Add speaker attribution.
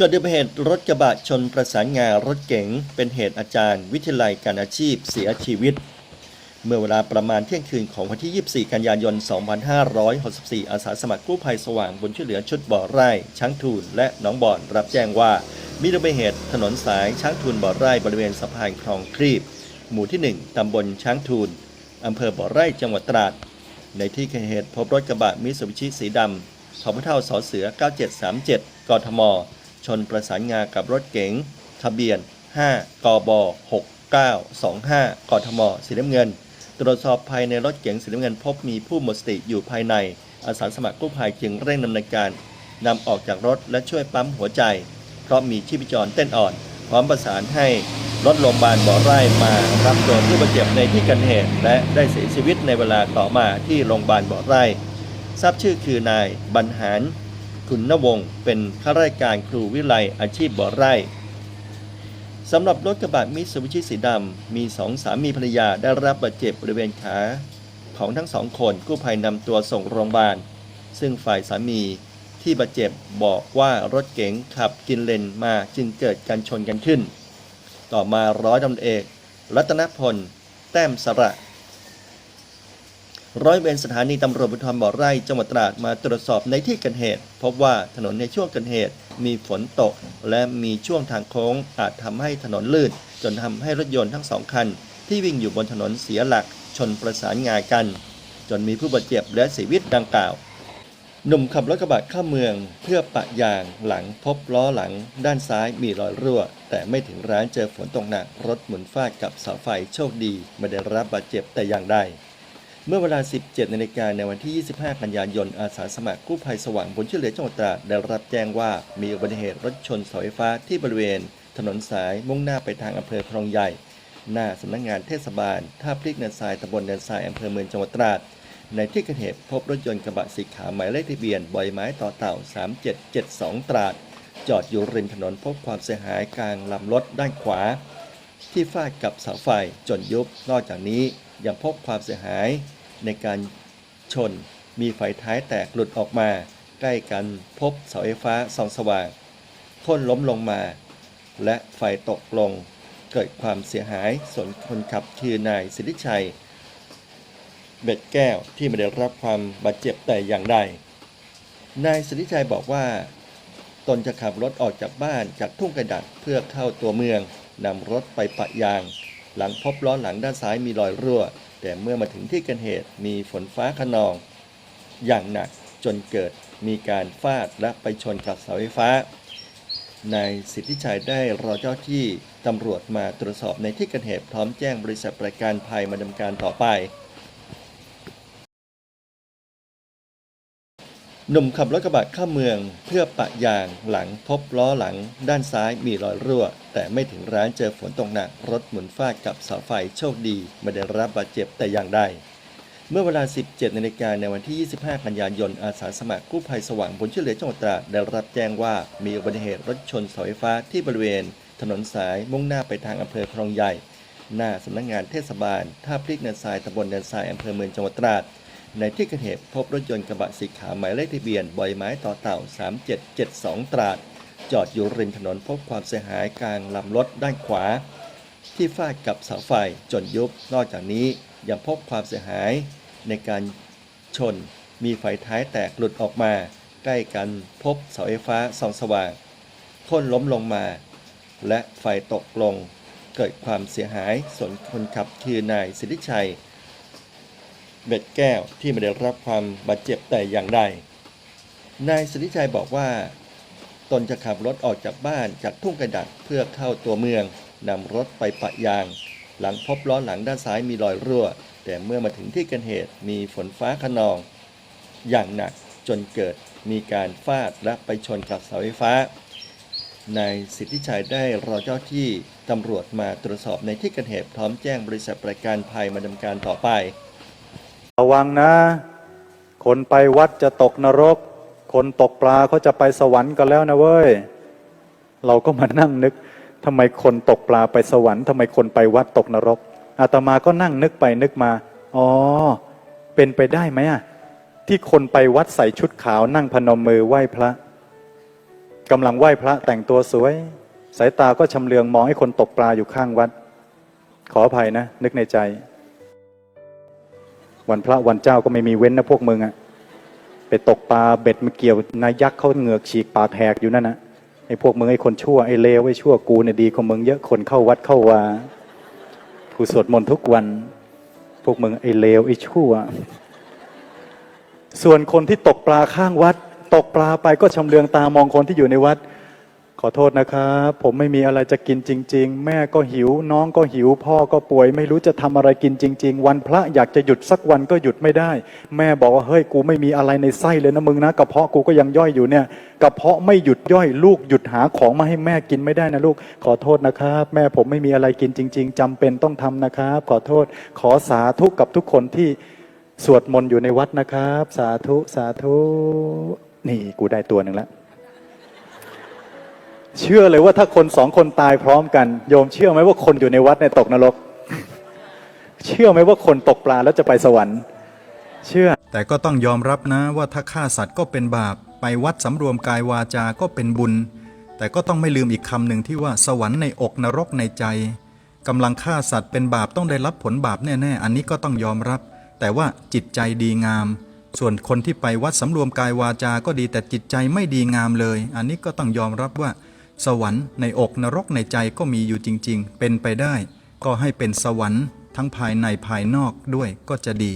Speaker 1: เกิดอุบัติเหตุรถกระบะชนประสานงารถเก๋งเป็นเหตุอาจารย์ วิทยาลัยการอาชีพเสียชีวิต เมื่อเวลาประมาณเที่ยงคืนของวันที่ 24 กันยายน 2564 อาสาสมัครกู้ภัยสว่างบนช่วยเหลือชุดบ่อไร่ ช้างทูนและหนองบ่อนรับแจ้งว่า มีอุบัติเหตุถนนสายช้างทูนบ่อไร่บริเวณสะพานคลองครีบ หมู่ที่ 1 ตำบลช้างทูนอำเภอบ่อไร่จังหวัดตราด ในที่เกิดเหตุพบรถกระบะมิตซูบิชิสีดำทพเท่าสอเสือ 9737 กทม ชนประสานงากับรถเก๋งทะเบียน 5 กบ 6925 กทม สีน้ำเงิน ตรวจสอบภายในรถเก๋งสีน้ำเงินพบมีผู้หมดสติอยู่ภายใน อาสาสมัครกู้ภัยจึงเร่งดำเนินการนำออกจากรถและช่วยปั๊มหัวใจ เพราะมีชีพจรเต้นอ่อน พร้อมประสานให้รถโรงพยาบาลบ่อไร่มารับตัวผู้บาดเจ็บในที่เกิดเหตุและได้เสียชีวิตในเวลาต่อมาที่โรงพยาบาลบ่อไร่ ทราบชื่อคือนายบรรหาร คุณนวงศ์เป็นข้าราชการครูวิไลอาชีพบ่อไร่สำหรับรถกระบะมิตซูบิชิสีดำมีสองสามีภรรยาได้รับบาดเจ็บบริเวณขาของทั้งสองคนกู้ภัยนำตัวส่งโรงพยาบาล ซึ่งฝ่ายสามีที่บาดเจ็บบอกว่ารถเก๋งขับกินเลนมาจึงเกิดการชนกันขึ้น ต่อมาร้อยตำรวจเอก รัตนพล แต้มสระ ร้อยเวรสถานีตำรวจภูธรบ่อไร่จังหวัดตราดมาตรวจสอบในที่เกิดเหตุ พบว่าถนนในช่วงเกิดเหตุมีฝนตก และมีช่วงทางโค้งอาจทำให้ถนนลื่น จนทำให้รถยนต์ทั้งสองคัน ที่วิ่งอยู่บนถนนเสียหลักชนประสานงากัน จนมีผู้บาดเจ็บและเสียชีวิตดังกล่าวหนุ่มขับรถกระบะข้าเมืองเพื่อปะยางหลังพบล้อหลัง ด้านซ้ายมีรอยรั่ว แต่ไม่ถึงร้านเจอฝนตกหนักรถหมุนฟาดกับเสาไฟโชคดี ไม่ได้รับบาดเจ็บแต่อย่างใด เมื่อเวลา 17 นาฬิกาในวันที่ 25 กันยายน อาสาสมัครกู้ภัยสว่างบนช่วยเหลือจังหวัดตราดได้รับแจ้งว่ามีอุบัติเหตุรถชนเสาไฟฟ้าที่บริเวณ ถนนสายมุ่งหน้าไปทางอำเภอคลองใหญ่ หน้าสำนักงานเทศบาล ท่าพลิกเนินทรายตำบลเนินทรายอำเภอเมืองจังหวัดตราด ในที่เกิดเหตุพบรถยนต์กระบะสีขาวหมายเลขทะเบียนบอยไม้ต่อเต่า 3772 ตราด จอดอยู่ริมถนนพบความเสียหายกลางลำรถด้านขวา ที่ฟาดกับเสาไฟจนยุบ นอกจากนี้ยังพบความเสียหาย ในการชน มีไฟท้ายแตกหลุดออกมา ใกล้กันพบเสาไฟฟ้าส่องสว่างโค่นล้มลงมา และไฟตกลง เกิดความเสียหายส่วนคนขับคือนายสิทธิชัย เบ็ดแก้วที่ไม่ได้รับความบาดเจ็บแต่อย่างใดนายสิทธิชัยบอกว่า ตนจะขับรถออกจากบ้านจากทุ่งกระดัดเพื่อเข้าตัวเมืองนำรถไปปะยาง หลังพบล้อหลังด้านซ้ายมีรอยรั่ว แต่เมื่อมาถึงที่เกิดเหตุมีฝนฟ้าขนอง อย่างหนักจนเกิดมีการฟาดและไปชนกับเสาไฟฟ้านายสิทธิชัยได้รอเจ้าที่ตำรวจมาตรวจสอบในที่เกิดเหตุพร้อมแจ้งบริษัทประกันภัยมาดำเนินการต่อไป หนุ่มขับรถกระบะเข้าเมืองเพื่อปะยางหลังพบล้อหลัง ด้านซ้ายมีรอยรั่ว แต่ไม่ถึงร้านเจอฝนตกหนัก รถหมุนฟาดกับเสาไฟโชคดี ไม่ได้รับบาดเจ็บแต่อย่างใดเมื่อเวลา 17นาฬิกาในวันที่ 25 กันยายน อาสาสมัครกู้ภัยสว่างบนช่วยเหลือจังหวัดตราดได้รับแจ้งว่ามีอุบัติเหตุรถชนเสาไฟฟ้าที่บริเวณ ถนนสายมุ่งหน้าไปทางอำเภอคลองใหญ่ หน้าสำนักงานเทศบาลท่าพลิกเนินทรายตำบลเนินทรายอำเภอเมืองจังหวัดตราด ในที่เกิดเหตุพบรถยนต์กระบะสีขาวหมายเลขทะเบียนบอยไม้ต่อเต่า 3772 ตราด จอดอยู่ริมถนนพบความเสียหายกลางลำรถด้านขวา ที่ฟาดกับเสาไฟจนยุบ นอกจากนี้ยังพบความเสียหายในการชนมีไฟท้ายแตกหลุดออกมา ใกล้กันพบเสาไฟฟ้าส่องสว่างโค่นล้มลงมา และไฟตกลง เกิดความเสียหายส่วนคนขับคือนายสิทธิชัย เบ็ดแก้วที่ไม่ได้รับความบาดเจ็บแต่อย่างใด นายสิทธิชัยบอกว่า ตนจะขับรถออกจากบ้านจากทุ่งกระดัดเพื่อเข้าตัวเมืองนำรถไปปะยาง หลังพบล้อหลังด้านซ้ายมีรอยรั่ว แต่เมื่อมาถึงที่เกิดเหตุมีฝนฟ้าขนอง อย่างหนักจนเกิดมีการฟาดและไปชนกับเสาไฟฟ้านายสิทธิชัยได้รอเจ้าที่ตำรวจมาตรวจสอบในที่เกิดเหตุพร้อมแจ้งบริษัทประกันภัยมาดำเนินการต่อไป
Speaker 2: ระวังนะ คนไปวัดจะตกนรก คนตกปลาเขาจะไปสวรรค์กันแล้วนะเว้ย เราก็มานั่งนึกทำไมคนตกปลาไปสวรรค์ทำไมคนไปวัดตกนรก อาตมาก็นั่งนึกไปนึกมา อ๋อ เป็นไปได้ไหมอะที่คนไปวัดใส่ชุดขาวนั่งพนมมือไหว้พระกำลังไหว้พระแต่งตัวสวย สายตาก็ชำเลืองมองให้คนตกปลาอยู่ข้างวัด ขออภัยนะ นึกในใจ วันพระวันเจ้าก็ไม่มีเว้นนะพวกมึงอะไปตกปลาเบ็ดมาเกี่ยวนายักษ์เขาเหงือกฉีกปากแหกอยู่นั่นนะไอ้พวกมึงไอ้คนชั่วไอ้เลวไอ้ชั่วกูเนี่ยดีกว่ามึงเยอะคนเข้าวัดเข้าวากูสวดมนต์ทุกวัน พวกมึงไอ้เลวไอ้ชั่ว ส่วนคนที่ตกปลาข้างวัด ตกปลาไปก็ชำเลืองตามองคนที่อยู่ในวัด ขอโทษนะครับผมไม่มีอะไรจะกินจริง ๆ แม่ก็หิว น้องก็หิว พ่อก็ป่วย ไม่รู้จะทำอะไรกินจริง ๆ วันพระอยากจะหยุดสักวันก็หยุดไม่ได้ แม่บอกว่าเฮ้ยกูไม่มีอะไรในไส้เลยนะมึงนะกระเพาะกูก็ยังย่อยอยู่เนี่ยกระเพาะไม่หยุดย่อย ลูกหยุดหาของมาให้แม่กินไม่ได้นะลูก ขอโทษนะครับ แม่ผมไม่มีอะไรกินจริง ๆจำเป็นต้องทำนะครับ ขอโทษขอสาธุกับทุกคนที่สวดมนต์อยู่ในวัดนะครับ สาธุสาธุ นี่กูได้ตัวหนึ่งแล้ว เชื่อเลยว่าถ้าคนสองคนตายพร้อมกัน โยมเชื่อไหมว่าคนอยู่ในวัดเนี่ยตกนรก เชื่อไหมว่าคนตกปลาแล้วจะไปสวรรค์ เชื่อ
Speaker 3: แต่ก็ต้องยอมรับนะว่าถ้าฆ่าสัตว์ก็เป็นบาป ไปวัดสำรวมกายวาจาก็เป็นบุญ แต่ก็ต้องไม่ลืมอีกคำหนึ่งที่ว่าสวรรค์ในอกนรกในใจกำลังฆ่าสัตว์เป็นบาปต้องได้รับผลบาปแน่ๆ อันนี้ก็ต้องยอมรับ แต่ว่าจิตใจดีงาม ส่วนคนที่ไปวัดสำรวมกายวาจาก็ดีแต่จิตใจไม่ดีงามเลย อันนี้ก็ต้องยอมรับว่า สวรรค์ในอกนรกในใจก็มีอยู่จริง ๆ เป็นไปได้ ก็ให้เป็นสวรรค์ทั้งภายในภายนอกด้วยก็จะดี